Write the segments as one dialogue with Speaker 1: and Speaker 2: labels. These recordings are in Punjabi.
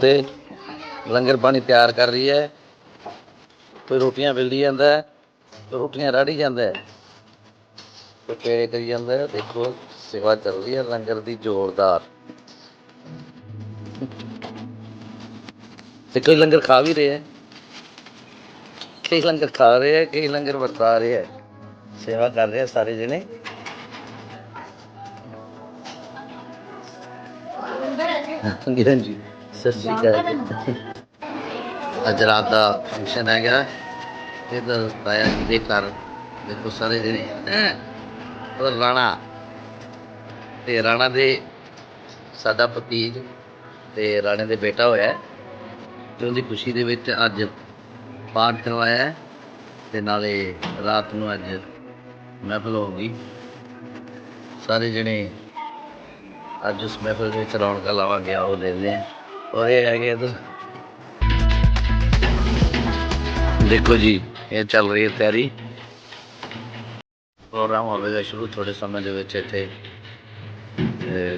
Speaker 1: ਤੇ ਲੰਗਰ ਪਾਣੀ ਤਿਆਰ ਕਰ ਰਹੀ ਹੈ। ਕੋਈ ਰੋਟੀਆਂ ਵੇਲੀ ਜਾਂਦਾ ਹੈ ਕੋਈ ਰੋਟੀਆਂ ਰਾੜੀ ਜਾਂਦਾ ਹੈ। ਕੋਈ ਪੇੜੇ ਕਰੀ ਜਾਂਦਾ ਹੈ। ਦੇਖੋ ਸੇਵਾ ਚੱਲ ਰਹੀ ਹੈ ਲੰਗਰ ਦੀ ਜ਼ੋਰਦਾਰ। ਤੇ ਕੋਈ ਲੰਗਰ ਖਾ ਵੀ ਰਿਹਾ ਹੈ। ਕਈ ਲੰਗਰ ਖਾ ਰਹੇ ਹੈ ਕਈ ਲੰਗਰ ਵਰਤਾ ਰਹੇ ਹੈ। ਸੇਵਾ ਕਰ ਰਹੇ ਸਾਰੇ ਜਣੇ। ਹਾਂਜੀ ਹਾਂਜੀ। ਸਤਿ ਸ਼੍ਰੀ ਅਕਾਲ ਅੱਜ ਰਾਤ ਦਾ ਫੰਕਸ਼ਨ ਹੈਗਾ। ਇਧਰ ਤਾਇਆ ਜੀ ਦੇ ਘਰ। ਦੇਖੋ ਸਾਰੇ ਜਣੇ। ਉਹ ਰਾਣਾ। ਤੇ ਰਾਣਾ ਦੇ ਸਾਡਾ ਭਤੀਜ ਤੇ ਰਾਣੇ ਦੇ ਬੇਟਾ ਹੋਇਆ ਹੈ। ਤੇ ਉਹਦੀ ਖੁਸ਼ੀ ਦੇ ਵਿੱਚ ਅੱਜ ਪਾਠ ਕਰਵਾਇਆ ਹੈ। ਤੇ ਨਾਲੇ ਰਾਤ ਨੂੰ ਅੱਜ ਮਹਿਫਲ ਹੋ ਗਈ। ਸਾਰੇ ਜਣੇ ਅੱਜ ਉਸ ਮਹਿਫਲ ਦੇ ਵਿੱਚ ਰੌਣਕਾਂ ਲਾਵਾਂਗੇ। ਉਹ ਦੇਖਦੇ ਹਾਂ। ਔਰ ਇਹ ਹੈਗੇ ਇਧਰ। ਦੇਖੋ ਜੀ, ਇਹ ਚੱਲ ਰਹੀ ਹੈ ਤਿਆਰੀ। ਪ੍ਰੋਗਰਾਮ ਹੋਵੇਗਾ ਸ਼ੁਰੂ ਥੋੜੇ ਸਮੇਂ ਦੇ ਵਿੱਚ ਇੱਥੇ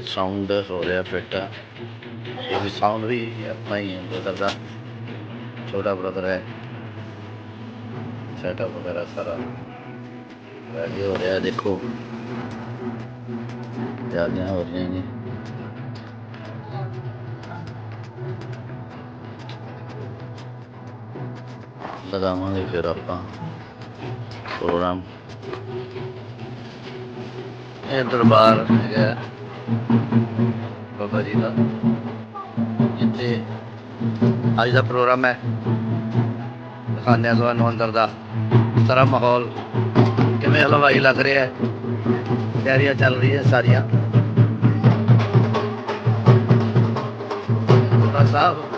Speaker 1: ਸਾਊਂਡ ਹੋ ਰਿਹਾ ਫਿੱਟ। ਇਹ ਵੀ ਸਾਊਂਡ ਵੀ ਆਪਣਾ ਹੀ ਹੈ ਬ੍ਰਦਰ ਦਾ। ਛੋਟਾ ਬ੍ਰਦਰ ਹੈ। ਸੈਟਅਪ ਵਗੈਰਾ ਸਾਰਾ ਰੈਡੀ ਹੋ ਰਿਹਾ, ਦੇਖੋ। ਤਿਆਰੀਆਂ ਹੋ ਰਹੀਆਂ ਨੇ। ਲਗਾਵਾਂਗੇ ਫਿਰ ਆਪਾਂ ਪ੍ਰੋਗਰਾਮ। ਇਹ ਦਰਬਾਰ ਹੈਗਾ ਬਾਬਾ ਜੀ ਦਾ, ਜਿੱਥੇ ਅੱਜ ਦਾ ਪ੍ਰੋਗਰਾਮ ਹੈ। ਦਿਖਾਉਂਦੇ ਹਾਂ ਤੁਹਾਨੂੰ ਅੰਦਰ ਦਾ ਸਾਰਾ ਮਾਹੌਲ ਕਿਵੇਂ ਹਲਵਾਈ ਲੱਗ ਰਿਹਾ ਹੈ। ਤਿਆਰੀਆਂ ਚੱਲ ਰਹੀ ਹੈ ਸਾਰੀਆਂ ਸਾਹਿਬ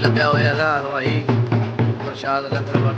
Speaker 1: ਲੱਗਿਆ ਹੋਇਆ ਹੈ ਹਲਵਾਈ ਪ੍ਰਸ਼ਾਦ ਲੰਗਰ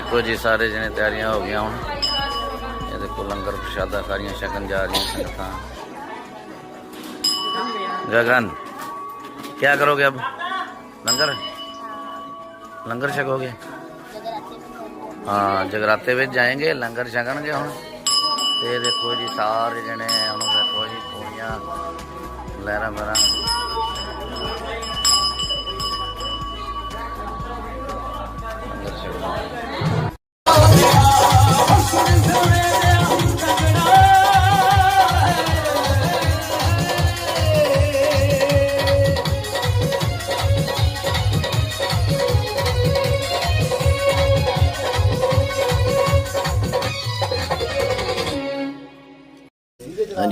Speaker 1: ਦੇਖੋ ਜੀ, ਸਾਰੇ ਜਣੇ ਤਿਆਰੀਆਂ ਹੋ ਗਈਆਂ ਹੁਣ। ਇਹ ਦੇਖੋ ਲੰਗਰ ਪ੍ਰਸ਼ਾਦਾ ਸਾਰੀਆਂ ਛਕਣ ਜਾ ਰਹੀਆਂ ਸੰਗਤਾਂ। ਗਗਨ ਕੀ ਕਰੋਗੇ ਅਬ? ਲੰਗਰ? ਲੰਗਰ ਛਕੋਗੇ? ਹਾਂ, ਜਗਰਾਤੇ ਵਿੱਚ ਜਾਏਗੇ, ਲੰਗਰ ਛਕਣਗੇ ਹੁਣ। ਤੇ ਦੇਖੋ ਜੀ, ਸਾਰੇ ਜਣੇ ਹੁਣ ਦੇਖੋ ਜੀ ਕੋਈਆਂ ਲਹਿਰਾਂ ਮਰਾਂ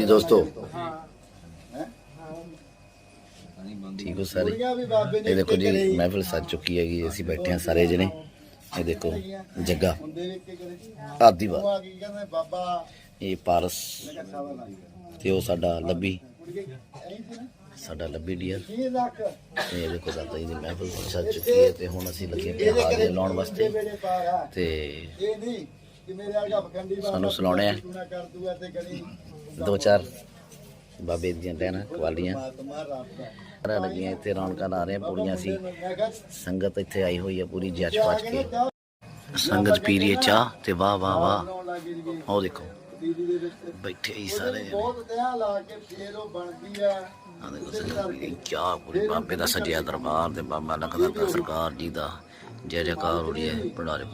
Speaker 1: ਦੋਸਤੋ। ਠੀਕ ਹੋ ਸਾਰੇ? ਇਹ ਦੇਖੋ ਜੀ ਮਹਿਫਿਲ ਸੱਜ ਚੁੱਕੀ ਹੈਗੀ ਅਸੀਂ ਬੈਠੇ ਹਾਂ ਸਾਰੇ ਜਣੇ। ਇਹ ਦੇਖੋ ਜੱਗਾ। ਆਦੀਵਾ ਇਹ ਪਾਰਸ। ਤੇ ਉਹ ਸਾਡਾ ਲੱਭੀ। ਸਾਡਾ ਲੱਭੀ ਡੀਅਰ। ਤੇ ਇਹ ਦੇਖੋ ਦਾਦਾ ਜੀ ਦੀ ਮਹਿਫਿਲ ਸੱਜ ਚੁੱਕੀ ਹੈ ਤੇ ਹੁਣ ਅਸੀਂ ਲੱਗੇ ਪਿਆ ਹਾਜ਼ਰ ਲਾਉਣ ਵਾਸਤੇ। ਤੇ ਸਾਨੂੰ ਸੁਣਾਉਣੇ ਆ। ਦੋ ਚਾਰ ਬਾਬੇ ਦੀਆਂ ਦੇਣਾ ਕਵਾਲੀਆਂ। ਰਾਂ ਲੱਗੀਆਂ, ਇੱਥੇ ਰੌਣਕਾਂ ਲਾ ਰਹੇ ਪੂਰੀਆਂ ਸੀ ਸੰਗਤ ਇੱਥੇ ਆਈ ਹੋਈ ਹੈ ਪੂਰੀ, ਜੱਜ ਪੱਜ ਕੇ। ਸੰਗਤ ਪੀ ਰਹੀ ਹੈ ਚਾਹ ਤੇ ਵਾਹ ਵਾਹ ਵਾਹ। ਉਹ ਦੇਖੋ, ਬੈਠੇ ਹੀ ਸਾਰੇ ਜਣੇ। ਆ ਦੇਖੋ ਸੰਗਤ ਪੀ ਰਹੀ ਚਾਹ ਪੂਰੀ ਬਾਬੇ ਦਾ ਸਜਿਆ ਦਰਬਾਰ ਤੇ ਬਾਬਾ ਲਖਦਰ ਦਾ ਸਰਕਾਰ ਜੀ ਦਾ। ਜੈ ਜੈਕਾਰ ਹੋ ਰਹੀ ਹੈ ਬੜਾਰੇ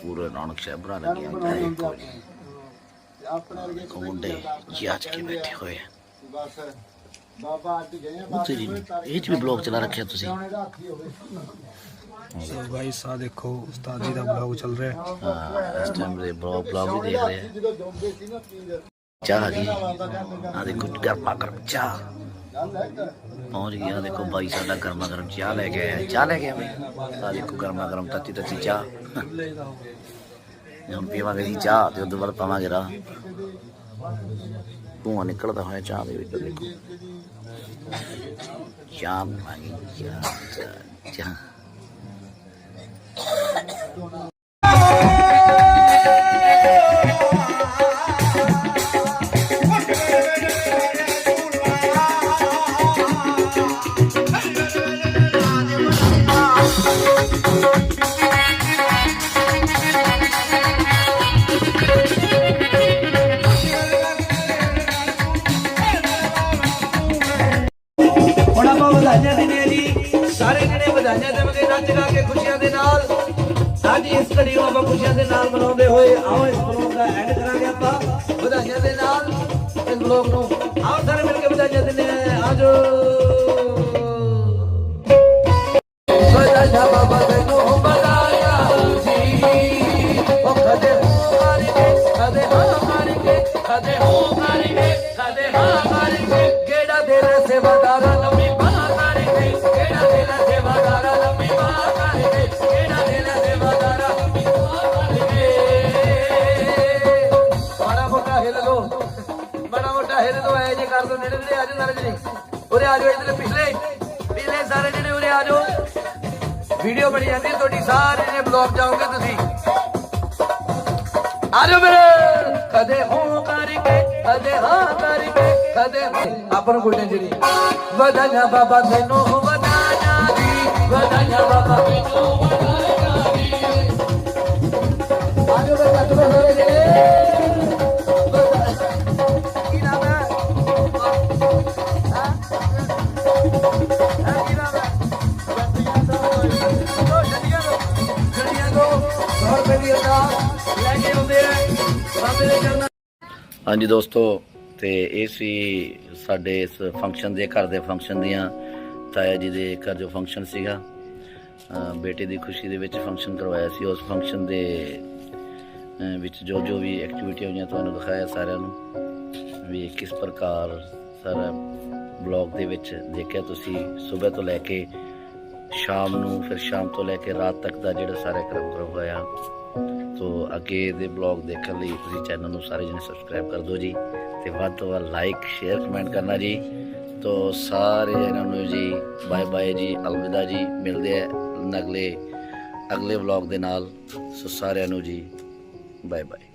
Speaker 1: ਪੂਰੇ ਰੌਣਕ ਸ਼ਹਿਬਰਾ ਲੱਗਿਆ ਹੈ। ਇੱਕ ਵਾਰੀ ਦੇਖੋ ਮੁੰਡੇ ਜੱਜ ਕੇ ਬੈਠੇ ਹੋਏ ਆ
Speaker 2: ਬਾਬਾ ਅੱਜ ਗਏ ਆ
Speaker 1: ਉੱਥੇ ਜੀ ਇਹ ਚ ਵੀ ਬਲੌਗ ਚਲਾ ਰੱਖਿਆ ਤੁਸੀਂ
Speaker 3: ਸੋ ਗਾਇਸ ਆ ਦੇਖੋ ਉਸਤਾਦ ਜੀ ਦਾ ਬਲੌਗ ਚੱਲ ਰਿਹਾ ਹੈ
Speaker 1: ਹਾਂ ਇਸ ਟਾਈਮ ਦੇ ਬਲੌਗ ਬਲੌਗ ਵੀ ਦੇਖ ਰਹੇ ਆ
Speaker 2: ਜਦੋਂ ਜੋਗੇ ਸੀ ਨਾ ਪੀਰ
Speaker 1: ਚਾਹ ਆ ਗਈ ਆ ਦੇਖੋ ਗਰਮਾ ਗਰਮ ਚਾਹ
Speaker 2: ਗੱਲ ਹੈ ਕਿ
Speaker 1: ਪਹੁੰਚ ਗਿਆ ਦੇਖੋ ਬਾਈ ਸਾਡਾ ਗਰਮਾ ਗਰਮ ਚਾਹ ਲੈ ਕੇ ਆਇਆ ਚਾਹ ਲੈ ਕੇ ਆਇਆ ਆ ਦੇਖੋ ਗਰਮਾ ਗਰਮ ਤੱਤੀ ਤੱਤੀ ਚਾਹ ਹੁਣ ਪੀਵਾਂਗੇ ਜੀ ਚਾਹ ਤੇ ਉਦੋਂ ਬਾਅਦ ਪਾਵਾਂਗੇ ਰਾਹ। ਧੂੰਆਂ ਨਿਕਲਦਾ ਹੋਇਆ ਚਾਹ ਦੇ ਵਿੱਚ ਦੇਖੋ। ਚਾਹ ਮੰਗੀ ਚਾਹ ਚਾਹ,
Speaker 4: ਵਧਾਈਆਂ ਦਿੰਦੇ ਹਾਂ ਜੀ। ਸਾਰੇ ਜਿਹੜੇ ਵਧਾਈਆਂ ਦੇਵਾਂਗੇ ਨੱਚ ਗਾ ਕੇ ਖੁਸ਼ੀਆਂ ਦੇ ਨਾਲ। ਸਾਡੀ ਇਸ ਘੜੀ ਨੂੰ ਆਪਾਂ ਖੁਸ਼ੀਆਂ ਦੇ ਨਾਲ ਮਨਾਉਂਦੇ ਹੋਏ ਆਓ ਇਸ ਬਲੌਗ ਦਾ ਐਂਡ ਕਰਾਂਗੇ ਆਪਾਂ। ਵਧਾਈਆਂ ਦੇ ਨਾਲ ਇਸ ਬਲੌਗ ਨੂੰ। ਆਓ ਸਾਰੇ ਮਿਲ ਕੇ ਵਧਾਈਆਂ ਦਿੰਦੇ ਹਾਂ। ਆਜੋ। ਨੇੜੇ ਉਰੇ ਆ ਜਾਓ ਇਧਰ ਪਿਛਲੇ। ਪਿਛਲੇ ਸਾਰੇ ਜਣੇ ਉਰੇ ਆ ਜਾਓ। ਵੀਡੀਓ ਬਣੀ ਜਾਂਦੀ ਤੁਹਾਡੀ ਸਾਰੇ ਨੇ ਬਲੌਗ ਜਾਓਗੇ ਤੁਸੀਂ। ਆ ਜਾਓ ਮੇਰੇ। ਕਦੇ ਹੋ ਕਰਕੇ, ਕਦੇ ਹਾਂ ਕਰਕੇ, ਕਦੇ ਆਪਾਂ ਨੂੰ ਕੋਈ ਟੈਨਸ਼ਨ ਨਹੀਂ। ਵਧਾਈਆਂ ਬਾਬਾ, ਤੈਨੂੰ ਵਧਾਈਆਂ ਜੀ। ਵਧਾਈਆਂ ਬਾਬਾ, ਤੈਨੂੰ
Speaker 1: ਹਾਂਜੀ ਦੋਸਤੋ, ਤੇ ਇਹ ਸੀ ਸਾਡੇ ਇਸ ਫੰਕਸ਼ਨ ਦੇ, ਘਰ ਦੇ ਫੰਕਸ਼ਨ ਦੀਆਂ ਤਾਇਆ ਜੀ ਦੇ ਘਰ ਜੋ ਫੰਕਸ਼ਨ ਸੀਗਾ। ਬੇਟੇ ਦੀ ਖੁਸ਼ੀ ਦੇ ਵਿੱਚ ਫੰਕਸ਼ਨ ਕਰਵਾਇਆ ਸੀ। ਉਸ ਫੰਕਸ਼ਨ ਦੇ ਵਿੱਚ ਜੋ ਜੋ ਵੀ ਐਕਟੀਵਿਟੀ ਹੋਈਆਂ ਤੁਹਾਨੂੰ ਦਿਖਾਇਆ ਸਾਰਿਆਂ ਨੂੰ, ਵੀ ਕਿਸ ਪ੍ਰਕਾਰ ਸਾਰਾ ਬਲੌਗ ਦੇ ਵਿੱਚ ਦੇਖਿਆ ਤੁਸੀਂ। ਸਵੇਰ ਤੋਂ ਲੈ ਕੇ ਸ਼ਾਮ ਨੂੰ, ਫਿਰ ਸ਼ਾਮ ਤੋਂ ਲੈ ਕੇ ਰਾਤ ਤੱਕ ਦਾ ਜਿਹੜਾ ਸਾਰਾ ਕ੍ਰਮ ਕਰਵਾਇਆ ਤੋ ਅੱਗੇ ਦੇ ਬਲੌਗ ਦੇਖਣ ਲਈ ਤੁਸੀਂ ਚੈਨਲ ਨੂੰ ਸਾਰੇ ਜਣੇ ਸਬਸਕ੍ਰਾਈਬ ਕਰ ਦਿਓ ਜੀ ਤੇ ਵੱਧ ਤੋਂ ਵੱਧ ਲਾਈਕ ਸ਼ੇਅਰ ਕਮੈਂਟ ਕਰਨਾ ਜੀ। ਤੋ ਸਾਰੇ ਜਣਾਂ ਨੂੰ ਜੀ ਬਾਏ ਬਾਏ ਜੀ, ਅਲਵਿਦਾ ਜੀ। ਮਿਲਦੇ ਆ ਅਗਲੇ ਅਗਲੇ ਬਲੌਗ ਦੇ ਨਾਲ। ਸੋ ਸਾਰਿਆਂ ਨੂੰ ਜੀ ਬਾਏ ਬਾਏ